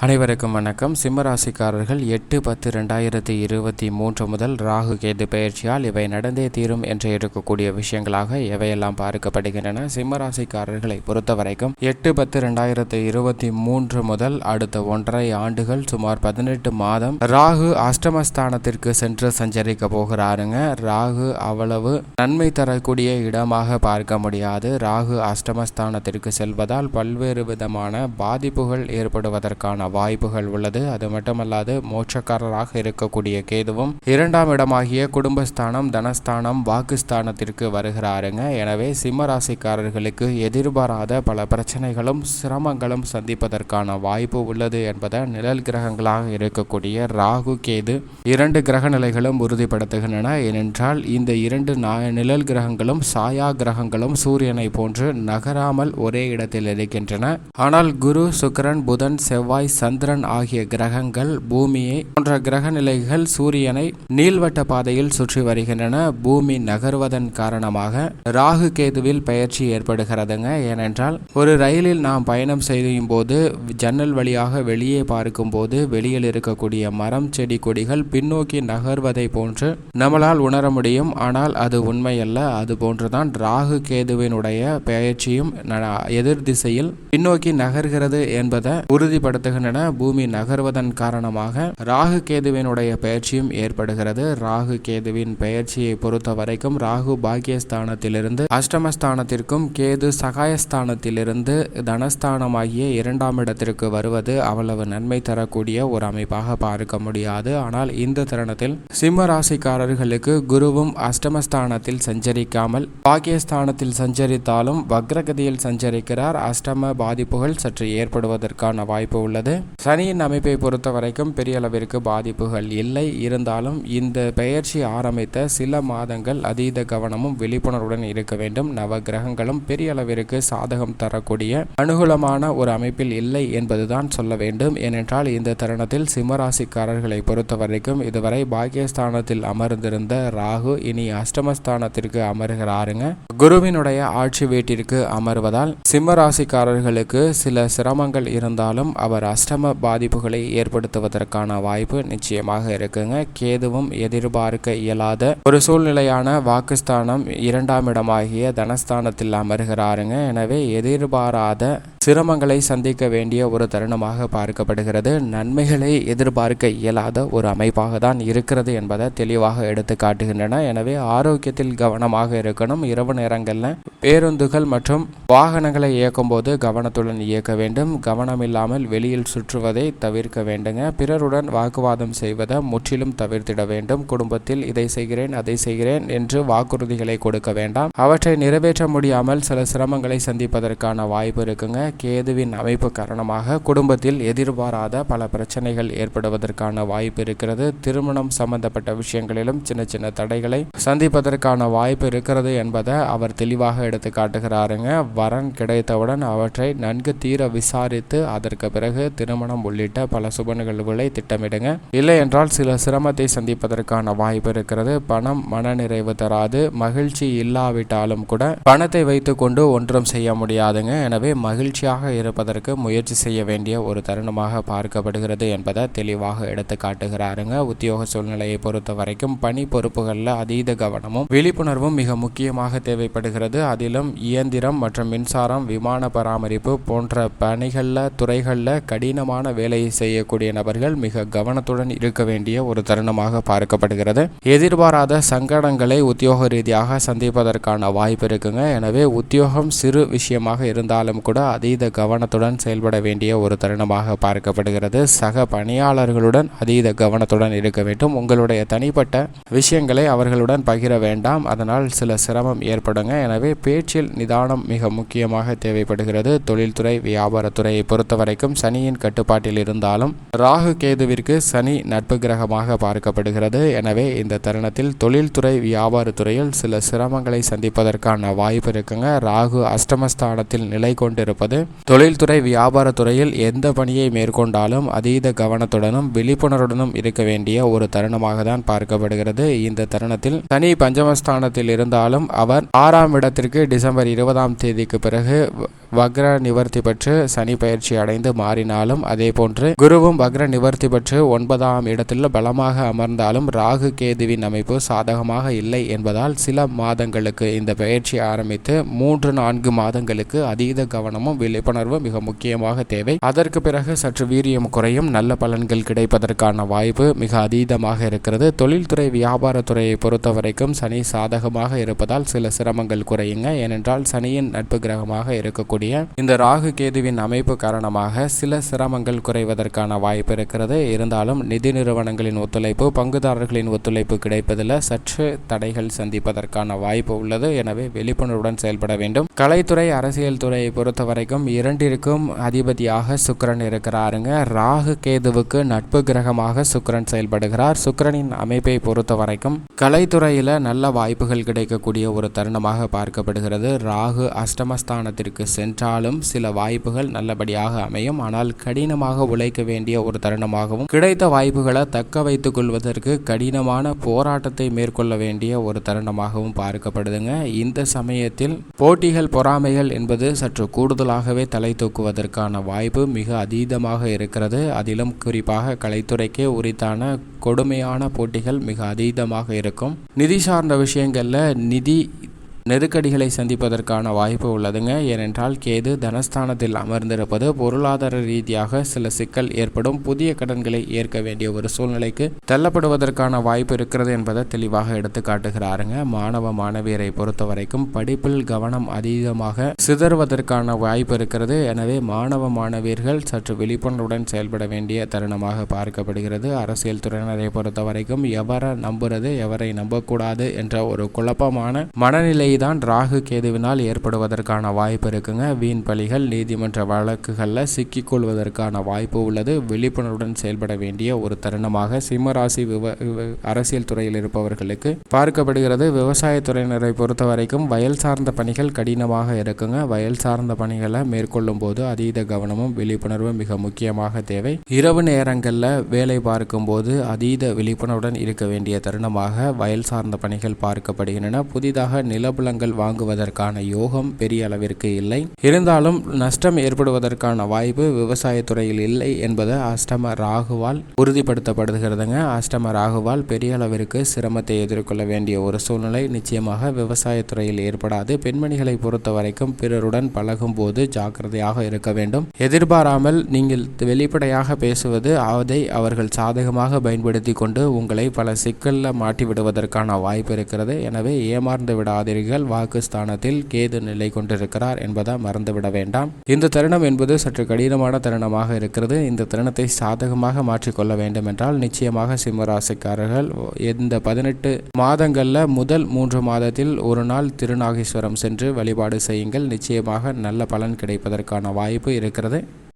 அனைவருக்கும் வணக்கம். சிம்மராசிக்காரர்கள் எட்டு பத்து ரெண்டாயிரத்தி இருபத்தி மூன்று முதல் ராகு கேது பயிற்சியால் இவை நடந்தே தீரும் என்று இருக்கக்கூடிய விஷயங்களாக எவையெல்லாம் பார்க்கப்படுகின்றன? சிம்மராசிக்காரர்களை பொறுத்த வரைக்கும் எட்டு பத்து ரெண்டாயிரத்தி இருபத்தி மூன்று முதல் அடுத்த ஒன்றரை ஆண்டுகள் சுமார் பதினெட்டு மாதம் ராகு அஷ்டமஸ்தானத்திற்கு சென்று சஞ்சரிக்க போகிறாருங்க. ராகு அவ்வளவு நன்மை தரக்கூடிய இடமாக பார்க்க முடியாது. ராகு அஷ்டமஸ்தானத்திற்கு செல்வதால் பல்வேறு விதமான பாதிப்புகள் ஏற்படுவதற்கான வாய்ப்புகள் உள்ளது. அது மட்டுமல்லாது மோட்சக்காரராக இருக்கக்கூடிய கேதுவும் இரண்டாம் இடமாகிய குடும்பஸ்தானம் தனஸ்தானம் வாக்குஸ்தானத்திற்கு வருகிறாருங்க. எனவே சிம்மராசிக்காரர்களுக்கு எதிர்பாராத பல பிரச்சனைகளும் சிரமங்களும் சந்திப்பதற்கான வாய்ப்பு உள்ளது என்பதை நிழல் கிரகங்களாக இருக்கக்கூடிய ராகு கேது இரண்டு கிரக நிலைகளும் உறுதிப்படுத்துகின்றன. ஏனென்றால் இந்த இரண்டு நிழல் கிரகங்களும் சாயா கிரகங்களும் சூரியனை போன்று நகராமல் ஒரே இடத்தில் இருக்கின்றன. ஆனால் குரு சுக்கரன் புதன் செவ்வாய் சந்திரன் ஆகிய கிரகங்கள் பூமியை போன்ற கிரக நிலைகள் சூரியனை நீள்வட்ட பாதையில் சுற்றி வருகின்றன. பூமி நகர்வதன் காரணமாக ராகு கேதுவில் பயிற்சி ஏற்படுகிறதுங்க. ஏனென்றால் ஒரு ரயிலில் நாம் பயணம் செய்யும் போது ஜன்னல் வழியாக வெளியே பார்க்கும் போது வெளியில் இருக்கக்கூடிய மரம் செடி கொடிகள் பின்னோக்கி நகர்வதை போன்று நம்மளால் உணர முடியும். ஆனால் அது உண்மையல்ல. அது போன்றுதான் ராகு கேதுவினுடைய பயிற்சியும் எதிர் திசையில் பின்னோக்கி நகர்கிறது என்பதை உறுதிப்படுத்துகின்றன பூமி நகர்வதன் காரணமாக ராகு கேதுவினுடைய பயிற்சியும் ஏற்படுகிறது. ராகு கேதுவின் பயிற்சியை பொறுத்த வரைக்கும் ராகு பாக்கியஸ்தானத்திலிருந்து அஷ்டமஸ்தானத்திற்கும் கேது சகாயஸ்தானத்திலிருந்து தனஸ்தானமாகிய இரண்டாம் இடத்திற்கு வருவது அவ்வளவு நன்மை தரக்கூடிய ஒரு அமைப்பாக பார்க்க முடியாது. ஆனால் இந்த தருணத்தில் சிம்ம ராசிக்காரர்களுக்கு குருவும் அஷ்டமஸ்தானத்தில் சஞ்சரிக்காமல் பாக்கியஸ்தானத்தில் சஞ்சரித்தாலும் வக்ரகதியில் சஞ்சரிக்கிறார். அஷ்டம பாதிப்புகள் சற்று ஏற்படுவதற்கான வாய்ப்பு உள்ளது. சனியின் அமைப்பை பொறுத்த வரைக்கும் பெரிய அளவிற்கு பாதிப்புகள் இல்லை. இருந்தாலும் இந்த பெயர்ச்சி ஆரம்பித்த சில மாதங்கள் அதீத கவனமும் விழிப்புணர்வுடன் இருக்க வேண்டும். நவ கிரகங்களும் பெரிய அளவிற்கு சாதகம் தரக்கூடிய அனுகூலமான ஒரு அமைப்பில் இல்லை என்பதுதான் சொல்ல வேண்டும். ஏனென்றால் இந்த தருணத்தில் சிம்மராசிக்காரர்களை பொறுத்த வரைக்கும் இதுவரை பாக்கியஸ்தானத்தில் அமர்ந்திருந்த ராகு இனி அஷ்டமஸ்தானத்திற்கு அமர்கிறாருங்க. குருவினுடைய ஆட்சி வீட்டிற்கு அமர்வதால் சிம்மராசிக்காரர்களுக்கு சில சிரமங்கள் இருந்தாலும் அவர் அஷ்டம பாதிப்புகளை ஏற்படுத்துவதற்கான வாய்ப்பு நிச்சயமாக இருக்குங்க. கேதுவும் எதிர்பார்க்க இயலாத ஒரு சூழ்நிலையான வாக்குஸ்தானம் இரண்டாம் இடமாகிய தனஸ்தானத்தில் அமர்கிறாருங்க. எனவே எதிர்பாராத சிரமங்களை சந்திக்க வேண்டிய ஒரு தருணமாக பார்க்கப்படுகிறது. நன்மைகளை எதிர்பார்க்க இயலாத ஒரு அமைப்பாக தான் இருக்கிறது என்பதை தெளிவாக எடுத்து காட்டுகின்றன. எனவே ஆரோக்கியத்தில் கவனமாக இருக்கணும். இரவு நேரங்களில் பேருந்துகள் மற்றும் வாகனங்களை இயக்கும் போது கவனத்துடன் இயக்க வேண்டும். கவனம் இல்லாமல் வெளியில் சுற்றுவதை தவிர்க்க வேண்டுங்க. பிறருடன் வாக்குவாதம் செய்வதை முற்றிலும் தவிர்த்திட வேண்டும். குடும்பத்தில் இதை செய்கிறேன் அதை செய்கிறேன் என்று வாக்குறுதிகளை கொடுக்க வேண்டாம். அவற்றை நிறைவேற்ற முடியாமல் சில சிரமங்களை சந்திப்பதற்கான வாய்ப்பு இருக்குங்க. கேதுவின் அமைப்பு காரணமாக குடும்பத்தில் எதிர்பாராத பல பிரச்சனைகள் ஏற்படுவதற்கான வாய்ப்பு இருக்கிறது. திருமணம் சம்பந்தப்பட்ட விஷயங்களிலும் சின்ன சின்ன தடைகளை சந்திப்பதற்கான வாய்ப்பு இருக்கிறது என்பதை அவர் தெளிவாக எடுத்து காட்டுகிறாருங்க. வரன் கிடைத்தவுடன் அவற்றை நன்கு தீர விசாரித்து அதற்கு பிறகு திருமணம் உள்ளிட்ட பல சுப நிகழ்வுகளை திட்டமிடுங்க. இல்லை என்றால் சில சிரமத்தை சந்திப்பதற்கான வாய்ப்பு இருக்கிறது. பணம் மன நிறைவு தராது. மகிழ்ச்சி இல்லாவிட்டாலும் கூட பணத்தை வைத்துக்கொண்டு ஒன்றும் செய்ய முடியாதுங்க. எனவே மகிழ்ச்சி மகிழ்ச்சியாக இருப்பதற்கு முயற்சி செய்ய வேண்டிய ஒரு தருணமாக பார்க்கப்படுகிறது என்பதை தெளிவாக எடுத்து காட்டுகிறாருங்க. உத்தியோக சூழ்நிலையை பொறுத்த வரைக்கும் பணி பொறுப்புகளில் அதீத கவனமும் விழிப்புணர்வும் மிக முக்கியமாக தேவைப்படுகிறது. அதிலும் இயந்திரம் மற்றும் மின்சாரம் விமான பராமரிப்பு போன்ற பணிகளில் துறைகளில் கடினமான வேலையை செய்யக்கூடிய நபர்கள் மிக கவனத்துடன் இருக்க வேண்டிய ஒரு தருணமாக பார்க்கப்படுகிறது. எதிர்பாராத சங்கடங்களை உத்தியோக ரீதியாக சந்திப்பதற்கான வாய்ப்பு இருக்குங்க. எனவே உத்தியோகம் சிறு விஷயமாக இருந்தாலும் கூட அதீத கவனத்துடன் செயல்பட வேண்டிய ஒரு தருணமாக பார்க்கப்படுகிறது. சக பணியாளர்களுடன் அதீத கவனத்துடன் இருக்க வேண்டும். உங்களுடைய தனிப்பட்ட விஷயங்களை அவர்களுடன் பகிர வேண்டாம். அதனால் சில சிரமம் ஏற்படுங்க. எனவே பேச்சில் நிதானம் மிக முக்கியமாக தேவைப்படுகிறது. தொழில்துறை வியாபாரத்துறையை பொறுத்தவரைக்கும் சனியின் கட்டுப்பாட்டில் இருந்தாலும் ராகு கேதுவிற்கு சனி நட்பு கிரகமாக பார்க்கப்படுகிறது. எனவே இந்த தருணத்தில் தொழில்துறை வியாபாரத்துறையில் சில சிரமங்களை சந்திப்பதற்கான வாய்ப்பு இருக்குங்க. ராகு அஷ்டமஸ்தானத்தில் நிலை கொண்டிருப்பது தொழில்துறை வியாபாரத்துறையில் எந்த பணியை மேற்கொண்டாலும் அதீத கவனத்துடனும் விழிப்புணர்வுடனும் இருக்க வேண்டிய ஒரு தருணமாக தான் பார்க்கப்படுகிறது. இந்த தருணத்தில் சனி பஞ்சமஸ்தானத்தில் இருந்தாலும் அவர் ஆறாம் இடத்திற்கு டிசம்பர் இருபதாம் தேதிக்கு பிறகு வக்ர நிவர்த்தி பெற்று சனி பயிற்சி அடைந்து மாறினாலும் அதே போன்று குருவும் வக்ர நிவர்த்தி பெற்று ஒன்பதாம் இடத்தில் பலமாக அமர்ந்தாலும் ராகு கேதுவின் அமைப்பு சாதகமாக இல்லை என்பதால் சில மாதங்களுக்கு இந்த பயிற்சி ஆரம்பித்து மூன்று நான்கு மாதங்களுக்கு அதீத கவனமும் விழிப்புணர்வும் மிக முக்கியமாக தேவை. அதற்கு பிறகு சற்று வீரியம் குறையும் நல்ல பலன்கள் கிடைப்பதற்கான வாய்ப்பு மிக அதீதமாக இருக்கிறது. தொழில்துறை வியாபாரத்துறையை பொறுத்த வரைக்கும் சனி சாதகமாக இருப்பதால் சில சிரமங்கள் குறையுங்க. ஏனென்றால் சனியின் நட்பு கிரகமாக இருக்கக்கூடிய இந்த ராகு கேதுவின் அமைப்பு காரணமாக சில சிரமங்கள் குறைவதற்கான வாய்ப்பு இருக்கிறது. இருந்தாலும் நிதி நிறுவனங்களின் ஒத்துழைப்பு பங்குதாரர்களின் ஒத்துழைப்பு கிடைப்பதில் சற்று தடைகள் சந்திப்பதற்கான வாய்ப்பு உள்ளது. எனவே விழிப்புணர்வுடன் செயல்பட வேண்டும். கலைத்துறை அரசியல் துறையை பொறுத்த வரைக்கும் இரண்டிற்கும் அதிபதியாக சுக்கிரன் இருக்கிறாருங்க. ராகு கேதுவுக்கு நட்பு கிரகமாக சுக்கிரன் செயல்படுகிறார். சுக்கிரனின் அமைப்பை பொறுத்த வரைக்கும் கலைத்துறையில் நல்ல வாய்ப்புகள் கிடைக்கக்கூடிய ஒரு தருணமாக பார்க்கப்படுகிறது. ராகு அஷ்டமஸ்தானத்திற்கு சென்றாலும் சில வாய்ப்புகள் நல்லபடியாக அமையும். ஆனால் கடினமாக உழைக்க வேண்டிய ஒரு தருணமாகவும் கிடைத்த வாய்ப்புகளை தக்க வைத்துக் கொள்வதற்கு கடினமான போராட்டத்தை மேற்கொள்ள வேண்டிய ஒரு தருணமாகவும் பார்க்கப்படுதுங்க. இந்த சமயத்தில் போட்டிகள் பொறாமைகள் என்பது சற்று கூடுதலாகவே தலை தூக்குவதற்கான வாய்ப்பு மிக அதீதமாக இருக்கிறது. அதிலும் குறிப்பாக கலைத்துறைக்கே உரித்தான கொடுமையான போட்டிகள் மிக அதீதமாக இருக்கும். நிதி சார்ந்த விஷயங்களில் நிதி நெருக்கடிகளை சந்திப்பதற்கான வாய்ப்பு உள்ளதுங்க. ஏனென்றால் கேது தனஸ்தானத்தில் அமர்ந்திருப்பது பொருளாதார ரீதியாக சில சிக்கல் ஏற்படும். புதிய கடன்களை ஏற்க வேண்டிய ஒரு சூழ்நிலைக்கு தள்ளப்படுவதற்கான வாய்ப்பு இருக்கிறது என்பதை தெளிவாக எடுத்து காட்டுகிறாருங்க. மாணவ மாணவியரை பொறுத்த வரைக்கும் படிப்பில் கவனம் அதிகமாக சிதறுவதற்கான வாய்ப்பு இருக்கிறது. எனவே மாணவ மாணவியர்கள் சற்று விழிப்புணர்வுடன் செயல்பட வேண்டிய தருணமாக பார்க்கப்படுகிறது. அரசியல் துறையினரை பொறுத்த வரைக்கும் எவரை நம்புறது எவரை நம்பக்கூடாது என்ற ஒரு குழப்பமான மனநிலை தான் ராகு கேதுவினால் ஏற்படுவதற்கான வாய்ப்பு இருக்குங்க. வீண் பலிகள் நீதிமன்ற வழக்குகளில் சிக்கிக்கொள்வதற்கான வாய்ப்பு உள்ளது. விழிப்புணர்வுடன் செயல்பட வேண்டிய ஒரு தருணமாக சிம்மராசி விவ அரசியல் துறையில் இருப்பவர்களுக்கு பார்க்கப்படுகிறது. விவசாயத்துறையினரை பொறுத்த வரைக்கும் வயல் சார்ந்த பணிகள் கடினமாக இருக்குங்க. வயல் சார்ந்த பணிகளை மேற்கொள்ளும் போது அதீத கவனமும் விழிப்புணர்வும் மிக முக்கியமாக தேவை. இரவு நேரங்களில் வேலை பார்க்கும்போது அதீத விழிப்புணர்வுடன் இருக்க வேண்டிய தருணமாக வயல் சார்ந்த பணிகள் பார்க்கப்படுகின்றன. புதிதாக நிலபுல நிலங்கள் வாங்குவதற்கான யோகம் பெரிய அளவிற்கு இல்லை. இருந்தாலும் நஷ்டம் ஏற்படுவதற்கான வாய்ப்பு விவசாயத்துறையில் இல்லை என்பது அஷ்டம ராகுவால் உறுதிப்படுத்தப்படுகிறதுங்க. அஷ்டம ராகுவால் பெரிய அளவிற்கு சிரமத்தை எதிர்கொள்ள வேண்டிய ஒரு சூழ்நிலை நிச்சயமாக விவசாயத்துறையில் ஏற்படாது. பெண்மணிகளை பொறுத்த வரைக்கும் பிறருடன் பழகும் போது ஜாக்கிரதையாக இருக்க வேண்டும். எதிர்பாராமல் நீங்கள் வெளிப்படையாக பேசுவது அதை அவர்கள் சாதகமாக பயன்படுத்தி கொண்டு உங்களை பல சிக்கலில் மாட்டி விடுவதற்கான வாய்ப்பு இருக்கிறது. எனவே ஏமாந்து விடாதீர்கள். வாக்கு ஸ்தானத்தில் கேது நிலை கொண்டிருக்கிறார் என்பதை மறந்துவிட வேண்டாம். இந்த தருணம் என்பது சற்று கடினமான தருணமாக இருக்கிறது. இந்த தருணத்தை சாதகமாக மாற்றிக்கொள்ள வேண்டும் என்றால் நிச்சயமாக சிம்மராசிக்காரர்கள் இந்த பதினெட்டு மாதங்களில் முதல் மூன்று மாதத்தில் ஒரு நாள் திருநாகேஸ்வரம் சென்று வழிபாடு செய்யுங்கள். நிச்சயமாக நல்ல பலன் கிடைப்பதற்கான வாய்ப்பு இருக்கிறது.